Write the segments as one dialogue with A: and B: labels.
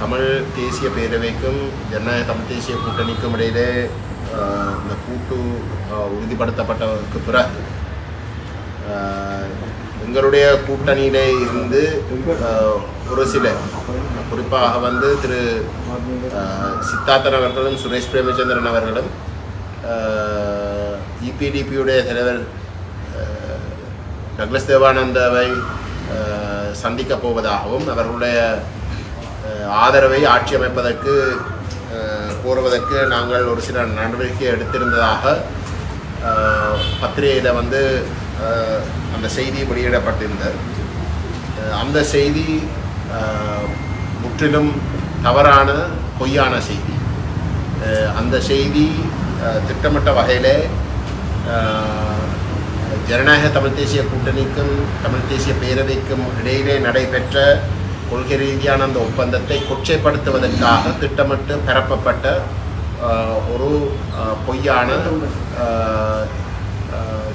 A: தமிழ் தேசிய பேரவைக்கும் ஜனநாயக தமிழ் தேசிய கூட்டணிக்கும் இடையிலே இந்த கூட்டு உறுதிப்படுத்தப்பட்டவருக்கு உறுதிப்படுத்தப்பட்டதற்கு பிறகு எங்களுடைய கூட்டணியிலே இருந்து ஒரு சில குறிப்பாக வந்து திரு சித்தார்த்தன் அவர்களும் சுரேஷ் பிரேமச்சந்திரன் அவர்களும் இபிடிபியுடைய தலைவர் அஹ், டக்ளஸ் தேவானந்தாவை சந்திக்கப் போவதாகவும் அவர்களுடைய ஆதரவை ஆட்சி அமைப்பதற்கு கோருவதற்கு நாங்கள் ஒரு சில நடவடிக்கை எடுத்திருந்ததாக பத்திரிகையில் வந்து அந்த செய்தி வெளியிடப்பட்டிருந்தது. அந்த செய்தி முற்றிலும் தவறான பொய்யான செய்தி. அந்த செய்தி திட்டமிட்ட வகையில் ஜனநாயக தமிழ் தேசிய கூட்டணிக்கும் தமிழ் தேசிய பேரவைக்கும் இடையிலே நடைபெற்ற கொள்கை ரீதியான அந்த ஒப்பந்தத்தை கொச்சைப்படுத்துவதற்காக திட்டமிட்டு பரப்பப்பட்ட ஒரு பொய்யான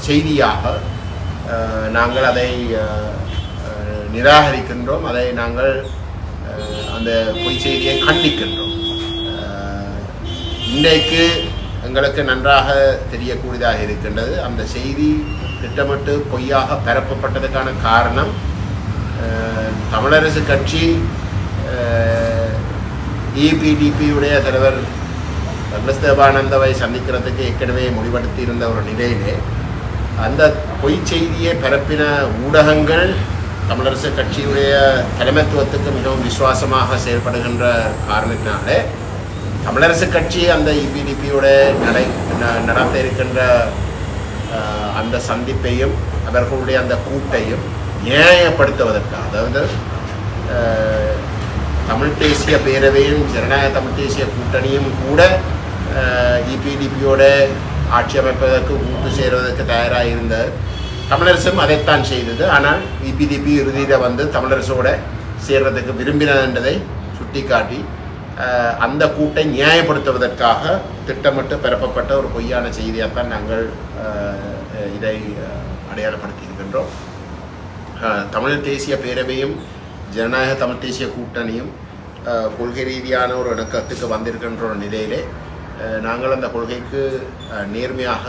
A: செய்தியாக நாங்கள் அதை நிராகரிக்கின்றோம். அதை நாங்கள் அந்த பொய் செய்தியை கண்டிக்கின்றோம். இன்றைக்கு எங்களுக்கு நன்றாக தெரியக்கூடியதாக இருக்கின்றது. அந்த செய்தி திட்டமிட்டு பொய்யாக பரப்பப்பட்டதுக்கான காரணம் தமிழரசு கட்சி இபிடிபியுடைய தலைவர் டக்ளஸ் சந்திக்கிறதுக்கு ஏற்கனவே முடிவெடுத்தி இருந்த ஒரு நிலையிலே அந்த பொய் செய்தியை பரப்பின ஊடகங்கள் தமிழரசு கட்சியுடைய தலைமைத்துவத்துக்கு மிகவும் விசுவாசமாக செயல்படுகின்ற காரணத்தினாலே தமிழரசு கட்சி அந்த இபிடிபியோட நடை ந- நடத்த இருக்கின்ற அந்த சந்திப்பையும் அவர்களுடைய அந்த கூட்டையும் நியாயப்படுத்துவதற்காக அதாவது தமிழ் தேசிய பேரவையும் ஜனநாயக தமிழ் தேசிய கூட்டணியும் கூட இபிடிபியோட ஆட்சி அமைப்பதற்கு கூட்டு சேருவதற்கு தயாராக இருந்த தமிழரசும் அதைத்தான் செய்தது. ஆனால் இபிடிபி இறுதியில் வந்து தமிழரசோட சேர்வதற்கு விரும்பினதென்றதை சுட்டிக்காட்டி அந்த கூட்டை நியாயப்படுத்துவதற்காக திட்டமிட்டு பரப்பப்பட்ட ஒரு பொய்யான செய்தியாகத்தான் நாங்கள் இதை அடையாளப்படுத்தியிருக்கின்றோம். அடையாளப்படுத்தி இருக்கின்றோம் தமிழ் தேசிய பேரவையும் ஜனநாயக தமிழ் தேசிய கூட்டணியும் கொள்கை ரீதியான ஒரு இணக்கத்துக்கு வந்திருக்கின்ற ஒரு நிலையிலே நாங்கள் அந்த கொள்கைக்கு நேர்மையாக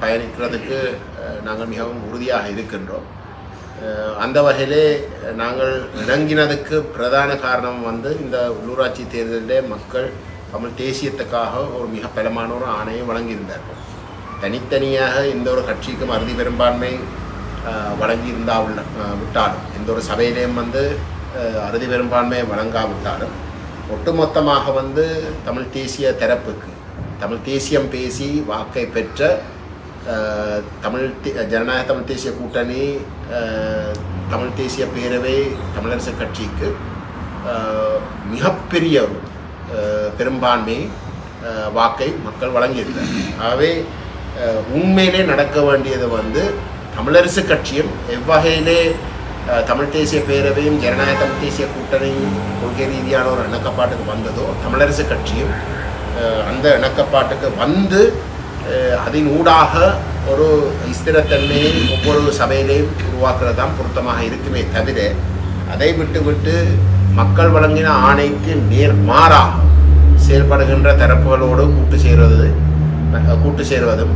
A: பயணிக்கிறதுக்கு நாங்கள் மிகவும் உறுதியாக இருக்கின்றோம் அந்த வகையிலே நாங்கள் இணங்கினதுக்கு பிரதான காரணம் வந்து இந்த உள்ளூராட்சி தேர்தலிலே மக்கள் தமிழ் தேசியத்துக்காக ஒரு மிக பலமான ஒரு ஆணையை வழங்கியிருந்தார்கள் தனித்தனியாக எந்த ஒரு கட்சிக்கும் அறுதி பெரும்பான்மை வழங்கியிருந்தா உள்ள விட்டாலும். எந்த ஒரு சபையிலையும் வந்து அறுதி பெரும்பான்மையை வழங்காவிட்டாலும் ஒட்டுமொத்தமாக வந்து தமிழ் தேசிய தரப்புக்கு தமிழ் தேசியம் பேசி வாக்கை பெற்ற தமிழ் தே- ஜனநாயக தமிழ் தேசிய கூட்டணி தமிழ் தேசிய பேரவை தமிழரசு கட்சிக்கு மிகப்பெரிய பெரும்பான்மை வாக்கை மக்கள் வழங்கியிருக்கிறார் ஆகவே உண்மையிலே நடக்க வேண்டியது வந்து தமிழரசு கட்சியும் எவ்வகையிலே தமிழ் தேசிய பேரவையும் ஜனநாயக தமிழ் தேசிய கூட்டணியும் கொள்கை ரீதியான ஒரு இணக்கப்பாட்டுக்கு வந்ததோ தமிழரசு கட்சியும் அந்த இணக்கப்பாட்டுக்கு வந்து அதன் ஊடாக ஒரு ஸ்திரத்தன்மையை ஒவ்வொரு சபையிலையும் உருவாக்குறது தான் பொருத்தமாக இருக்குமே தவிர அதை விட்டு விட்டு மக்கள் வழங்கின ஆணைக்கு நேர் மாறாக செயல்படுகின்ற தரப்புகளோடு கூட்டு சேர்வது கூட்டு சேர்வதும்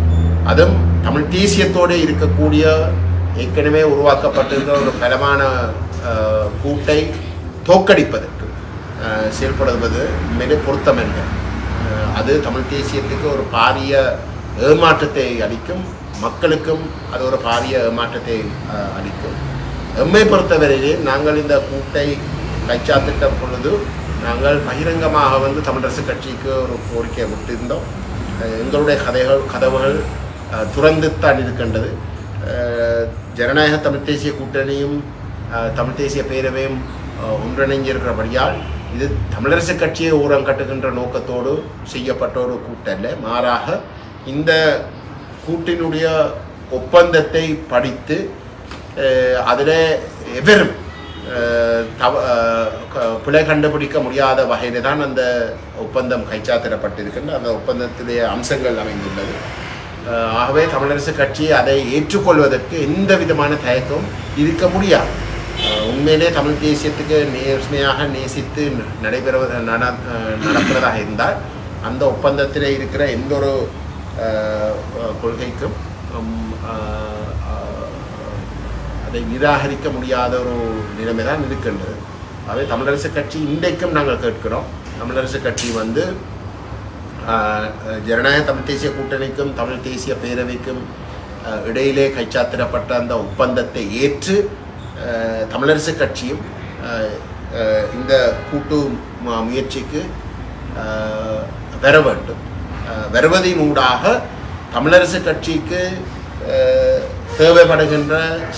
A: அதுவும் தமிழ் தேசியத்தோடு இருக்கக்கூடிய ஏற்கனவே உருவாக்கப்பட்டிருக்கிற ஒரு பலமான கூட்டை தோக்கடிப்பதற்கு செயல்படுவது மிக பொருத்தமல்ல அது தமிழ் தேசியத்துக்கு ஒரு பாரிய ஏமாற்றத்தை அளிக்கும் மக்களுக்கும் அது ஒரு பாரிய ஏமாற்றத்தை அளிக்கும். எம்மை பொறுத்தவரையிலே நாங்கள் இந்த கூட்டை கைச்சாத்திட்ட பொழுது நாங்கள் பகிரங்கமாக வந்து தமிழரசு கட்சிக்கு ஒரு கோரிக்கை விட்டிருந்தோம். எங்களுடைய கதைகள் கதவுகள் துறந்துத்தான் இருக்கின்றது. ஜனநாயக தமிழ் தேசிய கூட்டணியும் தமிழ் தேசிய பேரவையும் ஒன்றிணைஞ்சிருக்கிறபடியால் இது தமிழரசு கட்சியை ஊரம் கட்டுகின்ற நோக்கத்தோடு செய்யப்பட்ட ஒரு கூட்டல்ல. மாறாக இந்த கூட்டினுடைய ஒப்பந்தத்தை படித்து அதில் எவரும் தவ பிழை கண்டுபிடிக்க முடியாத வகையில் தான் அந்த ஒப்பந்தம் கைச்சாத்திடப்பட்டிருக்கின்ற அந்த ஒப்பந்தத்திலே அம்சங்கள் அமைந்துள்ளது. ஆகவே தமிழரசு கட்சி அதை ஏற்றுக்கொள்வதற்கு எந்த விதமான தயக்கமும் இருக்க முடியாது. உண்மையிலே தமிழ் தேசியத்துக்கு நேர்மையாக நேசித்து நடைபெறுவது நட நடக்கிறதாக இருந்தால் அந்த ஒப்பந்தத்தில் இருக்கிற எந்த ஒரு கொள்கைக்கும் அதை நிராகரிக்க முடியாத ஒரு நிலைமை தான் இருக்கின்றது. அதே தமிழரசு கட்சி இன்றைக்கும் நாங்கள் கேட்கிறோம். தமிழரசு கட்சி வந்து ஜனநாயக தமிழ் தேசிய கூட்டணிக்கும் தமிழ் தேசிய பேரவைக்கும் இடையிலே கைச்சாத்திடப்பட்ட அந்த ஒப்பந்தத்தை ஏற்று தமிழரசு கட்சியும் இந்த கூட்டு முயற்சிக்கு வர வேண்டும் வருவதின் ஊடாக தமிழரசு கட்சிக்கு தேவைப்படுகின்ற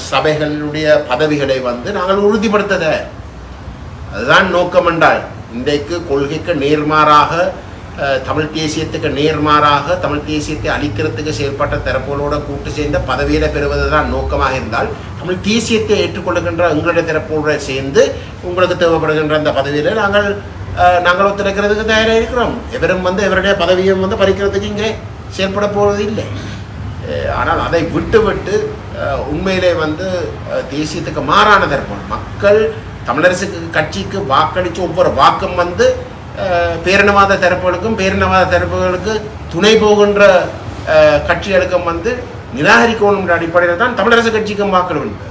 A: சபைகளுடைய பதவிகளை வந்து நாங்கள் உறுதிப்படுத்தத அதுதான் நோக்கம் என்றால் இன்றைக்கு கொள்கைக்கு நேர்மாறாக தமிழ் தேசியத்துக்கு நேர்மாறாக தமிழ் தேசியத்தை அழிக்கிறதுக்கு செயல்பட்ட தரப்புகளோட கூட்டு சேர்ந்த பதவியில பெறுவது தான் நோக்கமாக இருந்தால் தமிழ் தேசியத்தை ஏற்றுக்கொள்ளுகின்ற எங்களுடைய தரப்போட சேர்ந்து உங்களுக்கு தேவைப்படுகின்ற அந்த பதவியில நாங்கள் நாங்கள் ஒத்துழைக்கிறதுக்கு தயாராக இருக்கிறோம். எவரும் வந்து எவருடைய பதவியும் வந்து பறிக்கிறதுக்கு இங்கே செயற்பட போவது இல்லை. ஆனால் அதை விட்டு விட்டு உண்மையிலே வந்து தேசியத்துக்கு மாறான தரப்பு மக்கள் தமிழரசு கட்சிக்கு வாக்களித்து ஒவ்வொரு வாக்கும் வந்து பேரினவாத தரப்புகளுக்கும் பேரினவாத தரப்புகளுக்கு துணை போகின்ற கட்சிகளுக்கும் வந்து நிராகரிக்கணும் அடிப்படையில் தான் தமிழரசு கட்சிக்கும் வாக்களிப்பு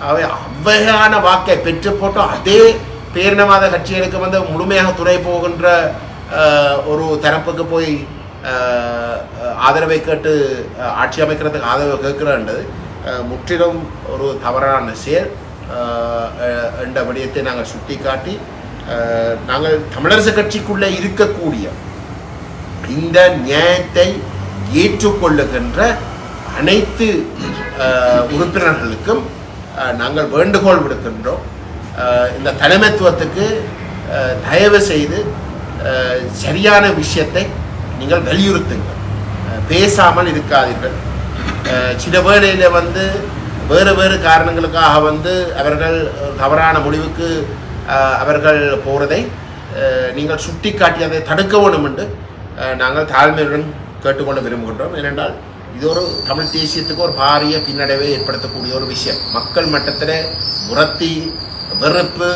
A: அவை அவ்வகையான வாக்கை பெற்று போட்டு அதே பேரினவாத கட்சிகளுக்கு வந்து முழுமையாக துணை போகின்ற ஒரு தரப்புக்கு போய் ஆதரவை கேட்டு ஆட்சி அமைக்கிறதுக்கு ஆதரவு கேட்கிறன்றது முற்றிலும் ஒரு தவறான செயல். என்ற விடயத்தை நாங்கள் சுட்டிக்காட்டி காட்டி நாங்கள் தமிழரசு கட்சிக்குள்ளே இருக்கக்கூடிய இந்த நியாயத்தை ஏற்றுக்கொள்ளுகின்ற அனைத்து உறுப்பினர்களுக்கும் நாங்கள் வேண்டுகோள் விடுக்கின்றோம். இந்த தலைமைத்துவத்துக்கு தயவு செய்து சரியான விஷயத்தை நீங்கள் வலியுறுத்துங்கள். பேசாமல் இருக்காதீர்கள். சில வேளையில் வந்து வேறு வேறு காரணங்களுக்காக வந்து அவர்கள் தவறான முடிவுக்கு அவர்கள் போகிறதை நீங்கள் சுட்டிக்காட்டி அதை தடுக்க வேண்டும் என்று நாங்கள் தாழ்மையுடன் கேட்டுக்கொள்ள விரும்புகின்றோம். ஏனென்றால் இது ஒரு தமிழ் தேசியத்துக்கு ஒரு பாரிய பின்னடைவை ஏற்படுத்தக்கூடிய ஒரு விஷயம். மக்கள் மட்டத்தில் முரத்தி வெறுப்பு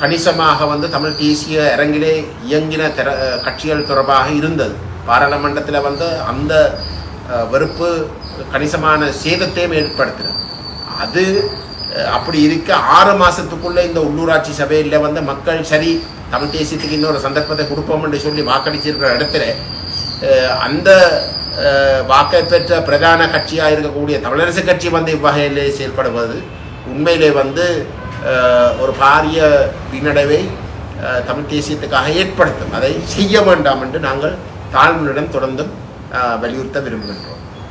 A: கணிசமாக வந்து தமிழ் தேசிய அரங்கிலே இயங்கின திற கட்சிகள் தொடர்பாக இருந்தது. பாராளுமன்றத்தில் வந்து அந்த வெறுப்பு கணிசமான சேதத்தையும் ஏற்படுத்தினது அது அப்படி இருக்க ஆறு மாதத்துக்குள்ளே இந்த உள்ளூராட்சி சபையில் வந்து மக்கள் சரி தமிழ் தேசியத்துக்கு இன்னொரு சந்தர்ப்பத்தை கொடுப்போம் என்று சொல்லி வாக்களிச்சிருக்கிற இடத்துல அந்த வாக்கை பெற்ற பிரதான கட்சியாக இருக்கக்கூடிய தமிழரசு கட்சி வந்து இவ்வகையிலே செயல்படுவது உண்மையிலே வந்து ஒரு பாரிய பின்னடைவை தமிழ் தேசியத்துக்காக ஏற்படுத்தும். அதை செய்ய வேண்டாம் என்று நாங்கள் தாழ்மையிடம் தொடர்ந்தும் வலியுறுத்த விரும்புகின்றோம்.